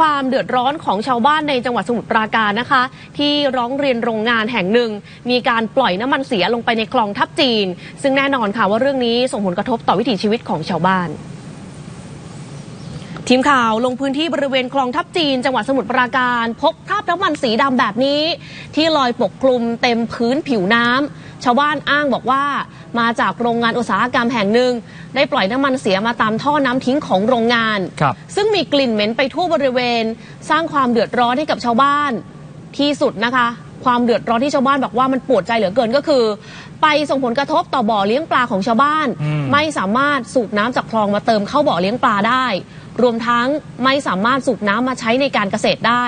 ความเดือดร้อนของชาวบ้านในจังหวัดสมุทรปราการนะคะ ที่ร้องเรียนโรงงานแห่งหนึ่ง มีการปล่อยน้ำมันเสียลงไปในคลองทับจีน ซึ่งแน่นอนค่ะว่าเรื่องนี้ส่งผลกระทบต่อวิถีชีวิตของชาวบ้านทีมข่าวลงพื้นที่บริเวณคลองทับจีน จังหวัดสมุทรปราการ พบคราบน้ำมันสีดำแบบนี้ ที่ลอยปกคลุมเต็มพื้นผิวน้ำ ชาวบ้านอ้างบอกว่า มาจากโรงงานอุตสาหกรรมแห่งหนึ่ง ได้ปล่อยน้ำมันเสียมาตามท่อน้ำทิ้งของโรงงาน ครับ ซึ่งมีกลิ่นเหม็นไปทั่วบริเวณ สร้างความเดือดร้อนให้กับชาวบ้านที่สุดนะคะ ความเดือดร้อนที่ชาวบ้านบอกว่ามันปวดใจเหลือเกินก็คือ ไปส่งผลกระทบต่อบ่อเลี้ยงปลาของชาวบ้าน อืม ไม่สามารถสูบน้ำจากคลองมาเติมเข้าบ่อเลี้ยงปลาได้ รวมทั้งไม่สามารถสูบน้ำมาใช้ในการเกษตรได้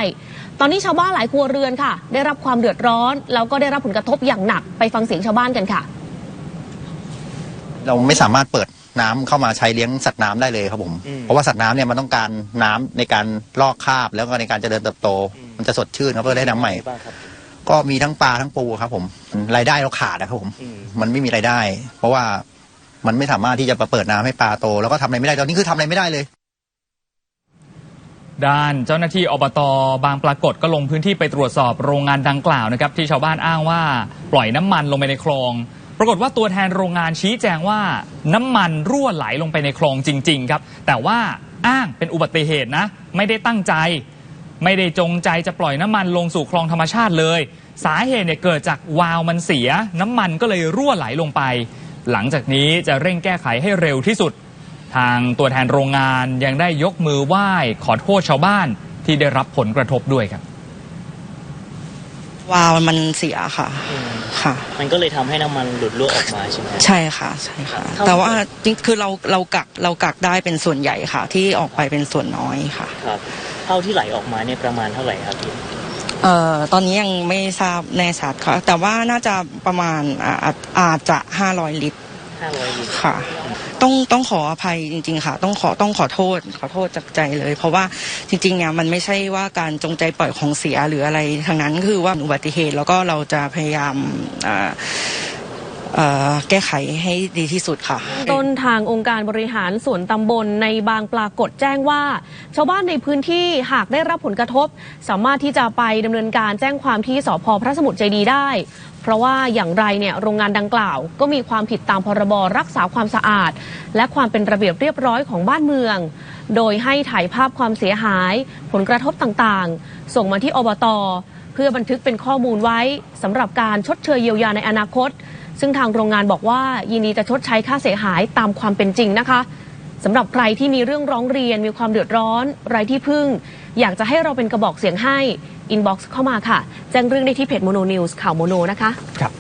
ตอนนี้ชาวบ้านหลายครัวเรือนค่ะ ได้รับความเดือดร้อน แล้วก็ได้รับผลกระทบอย่างหนักไปฟังเสียงชาวบ้านกันค่ะ เราไม่สามารถเปิดน้ำเข้ามาใช้เลี้ยงสัตว์น้ำได้เลยครับผม อืมเพราะว่าสัตว์น้ำเนี่ยมันต้องการน้ำในการลอกคราบแล้วก็ในการเจริญเติบโตมันจะสดชื่นครับเพื่อได้น้ำใหม่ บ้างครับ ก็มีทั้งปลาทั้งปูครับผมรายได้เราขาดนะครับผม อืม มันไม่มีรายได้ เพราะว่ามันไม่สามารถที่จะมาเปิดน้ำให้ปลาโต แล้วก็ทำอะไรไม่ได้ตอนนี้คือทำอะไรไม่ได้เลย ด้านเจ้าหน้าที่อบตบางปรากฏก็ลงพื้นที่ไปตรวจสอบโรงงานดังกล่าวนะครับที่ชาวบ้านอ้างว่าปล่อยน้ำมันลงไปในคลอง ปรากฏว่าตัวแทนโรงงานชี้แจงว่าน้ำมันรั่วไหลลงไปในคลองจริง ๆ ครับ แต่ว่าอ้างเป็นอุบัติเหตุนะ ไม่ได้ตั้งใจ ไม่ได้จงใจจะปล่อยน้ำมันลงสู่คลองธรรมชาติเลย สาเหตุเนี่ยเกิดจากวาล์วมันเสีย น้ำมันก็เลยรั่วไหลลงไป หลังจากนี้จะเร่งแก้ไขให้เร็วที่สุด ทางตัวแทนโรงงานยังได้ยกมือไหว้ขอโทษชาวบ้านที่ได้รับผลกระทบด้วยครับวาล์วมันเสียค่ะอืมค่ะ มันก็เลยทำให้น้ำมันหลุดรั่วออกมาใช่ไหมใช่ค่ะ ใช่ค่ะเท่าแต่ว่าจริงคือเราเรากักเรากักได้เป็นส่วนใหญ่ค่ะ ที่ออกไปเป็นส่วนน้อยค่ะ ครับเท่าที่ไหลออกมาเนี่ยประมาณเท่าไหร่ครับพี่ เอ่อตอนนี้ยังไม่ทราบแน่ชัดค่ะ แต่ว่าน่าจะประมาณอาอาจอาจจะห้าร้อยลิตรห้าร้อยลิตรค่ะ ต้องต้องขออภัยจริง ๆ ค่ะ ต้องขอต้องขอโทษ ขอโทษจากใจเลย เพราะว่าจริงๆเนี่ยมันไม่ใช่ว่าการจงใจปล่อยของเสียหรืออะไรทางนั้นคือว่าอุบัติเหตุแล้วก็เราจะพยายามอ่า แก้ไขให้ดีที่สุดค่ะ ต้นทางองค์การบริหารส่วนตำบลในบางปรากฏแจ้งว่า ชาวบ้านในพื้นที่หากได้รับผลกระทบ สามารถที่จะไปดำเนินการแจ้งความที่สพพระสมุทรเจดีได้ เพราะว่าอย่างไรเนี่ยโรงงานดังกล่าว ก็มีความผิดตามพรบรักษาความสะอาด และความเป็นระเบียบเรียบร้อยของบ้านเมือง โดยให้ถ่ายภาพความเสียหาย ผลกระทบต่างๆ ส่งมาที่อบตเพื่อบันทึกเป็นข้อมูลไว้สำหรับการชดเชยเยียวยาในอนาคต ซึ่งทางโรงงานบอกว่ายินดีจะชดใช้ค่าเสียหายตามความเป็นจริงนะคะสำหรับใครที่มีเรื่องร้องเรียนมีความเดือดร้อนไร้ที่พึ่ง อยากจะให้เราเป็นกระบอกเสียงให้อินบ็อกซ์เข้ามาค่ะ แจ้งเรื่องได้ที่เพจโมโนนิวส์ข่าวโมโนนะคะ ครับ